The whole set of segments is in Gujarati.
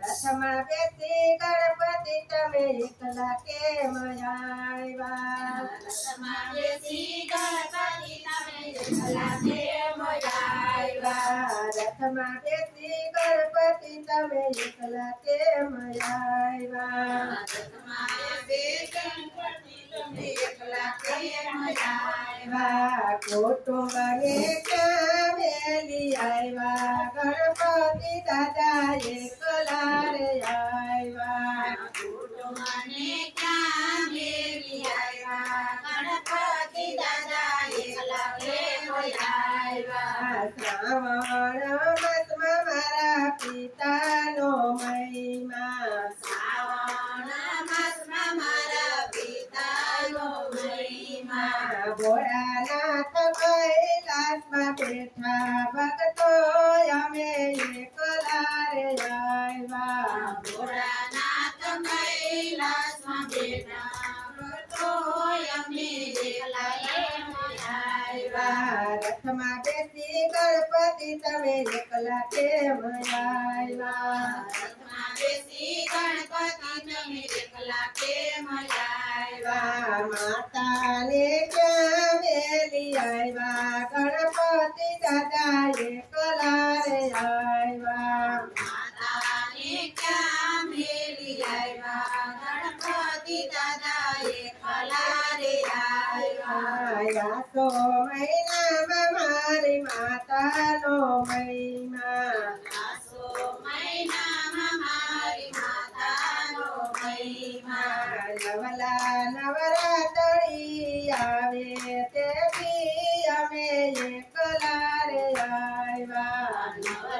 રથમાં બેસી ગણપતિ તમે એકલા કેમ આવ્યા ગણપતિ તમે એકલા કેમ આવ્યા? રથમાં બેસી ગણપતિ તમે એકલા કેમ આવ્યા રથમાં બેસી તમે એકલા કેમ આવ્યા? આવ્યા કુટુંબને ક્યાં મેલી દાદા એકલા કેમ આવ્યા? માતાને ક્યાં મેલી આવ્યા ગણપતિ દાદા એકલા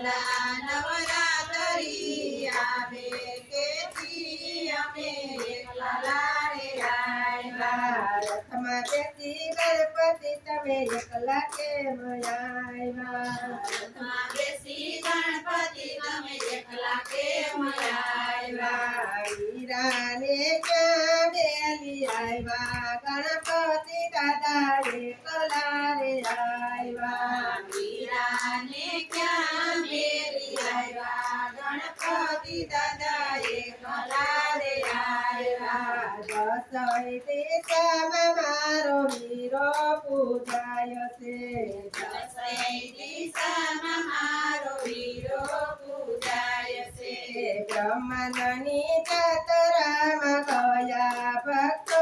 નવલા નવરાત્રી આવે તેથી અમે એકલા રે. રથમાં બેસી ગણપતિ તમે એકલા કેમ આવ્યા બ્રહ્માંડની જાતરામાં ગયા ભક્તો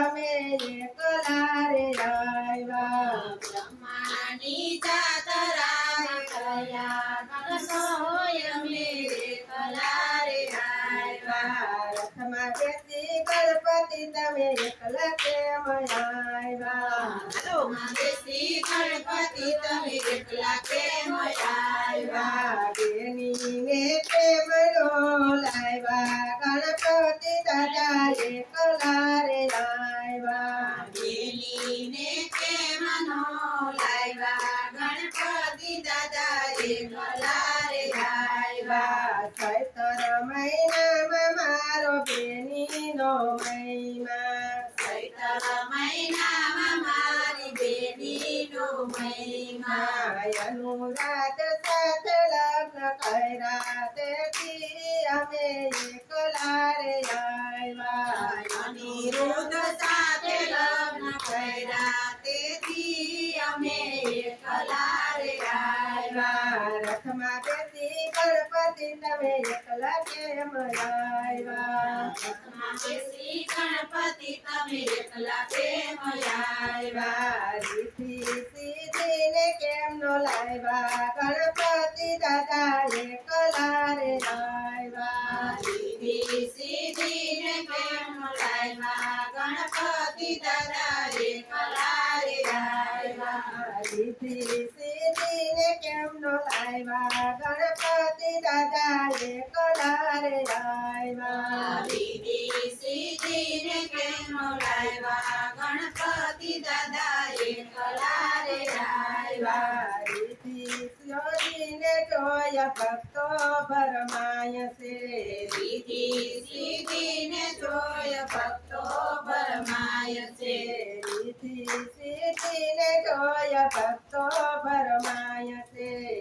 અમે એકલા રે આવ્યા બ્રહ્માની જાતરામાં ગયા ભક્તોય અમે એકલા રે આવ્યા. રથમાં બેસી ગણપતિ તમે એકલા કેમ આવ્યા રથમાં બેસી ગણપતિ તમે એકલા કેમ આવ્યા? દાદા એકલા રે આવ્યા. ચૈતર મહિનામાં મારો બેનીનો મહિમા. ચૈત્ર મહિનામાં મારી બેટીનો મહિમા. અનુરાગ સાથે લગ્ન કર્યા તેથી અમે એકલા રે આવ્યા અનિરુદ્ધ સાથે લગ્ન કર્યા તેથી અમે એકલા રે આવ્યા રથમાં બેસી ગણપતિ તમે એકલા કેમ આવ્યા રથમાં બેસી ગણપતિ તમે એકલા કેમ આવ્યા રીતિ સીધીને કેમ નો લાવ્યા? ગણપતિ દાદા એકલા રે આવ્યા નો લાવ્યા ગણપતિ દાદા એકલા રે આવ્યા દીદી સીધીને કેમ લાવ્યા ગણપતિ દાદા એકલા રે આવ્યા રીતિ શોધીને જો જોય ભક્તો ભરમાય છે રીતિ સીધીને જોય ભક્તો ભરમાય છે રીતિ સીધીને જોય ભક્તો ભરમાય છે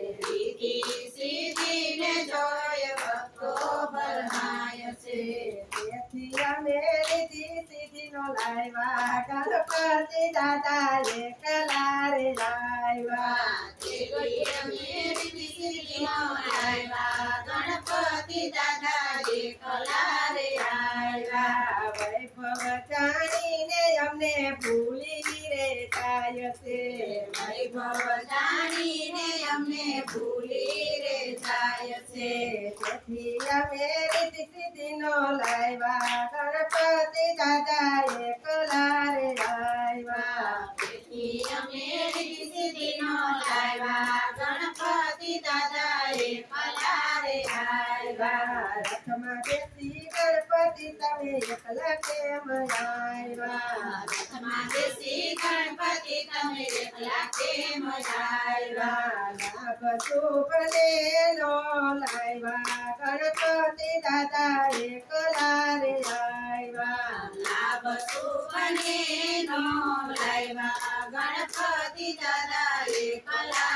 ગણપતિ દાદા રે લાવ્યા. ગણપતિ દાદા રે આવ્યા વૈભવ જાણીને અમને ભૂલી રે જાય છે વૈભવ જાણીને અમને ભૂલી લાવ્યા ગણપતિ દાદા એકલા રે આવ્યા રથમાં બેસી ગણપતિ તમે એકલા કેમ આવ્યા રથમાં બેસી ગણપતિ તમે એકલા આવ્યા લાભ નો લાવ્યા. ગણપતિ દાદા એકલા રે આવ્યા લાભ સુખને નો લાવ્યા. ગણપતિ દાદા એકલા આવ્યા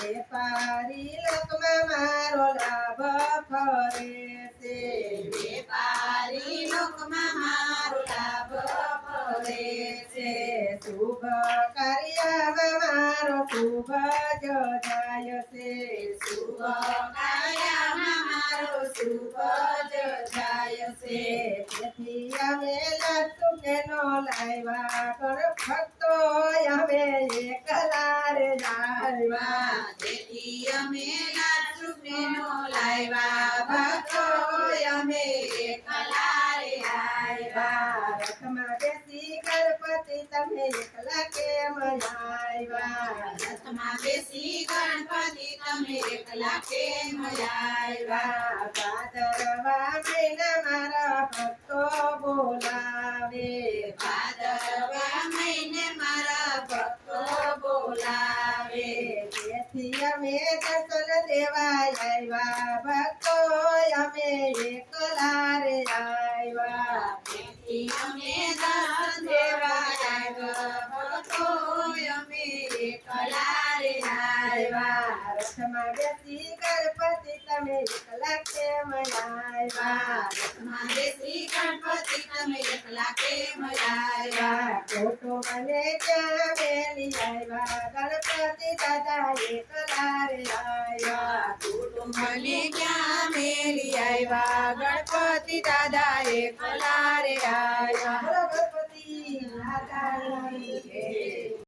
વેપારી લોકમાં મારો લાભ ફરે છે. વેપારી લોકમાં મારો લાભ ફરે છે. શુભ કાર્યમાં મારો શુભ જ થાય છે. શુભ કાર્યમાં મારો શુભ જ જાય છે. તેથી અમે લાસુને નો લાવ્યા પણ ભક્તો અમે એકલા રે લાવ્યા. આવ્યા રથમાં બેસી ગણપતિ તમે એકલા કેમ આવ્યા ભાદરવા મહિના મારા ભક્તો બોલાવે ભાદરવા મહિને મારા ભક્તો બોલાવે તેથી અમે દર્શન દેવા આવ્યા ભક્તો અમે એકલા રે આવ્યા તેથી અમે રથમાં બેસી ગણપતિ તમે એકલા કેમ આવ્યા રથમાં બેસી ગણપતિ તમે એકલા કેમ આવ્યા ખોટો મને ક્યાં મેલી આવ્યા ગણપતિ દાદા એકલા રે આવ્યા કુટુંબને ક્યાં મેલી આવ્યા ગણપતિ દાદા એકલા રે આવ્યા બોલો ગણપતિ દાદાની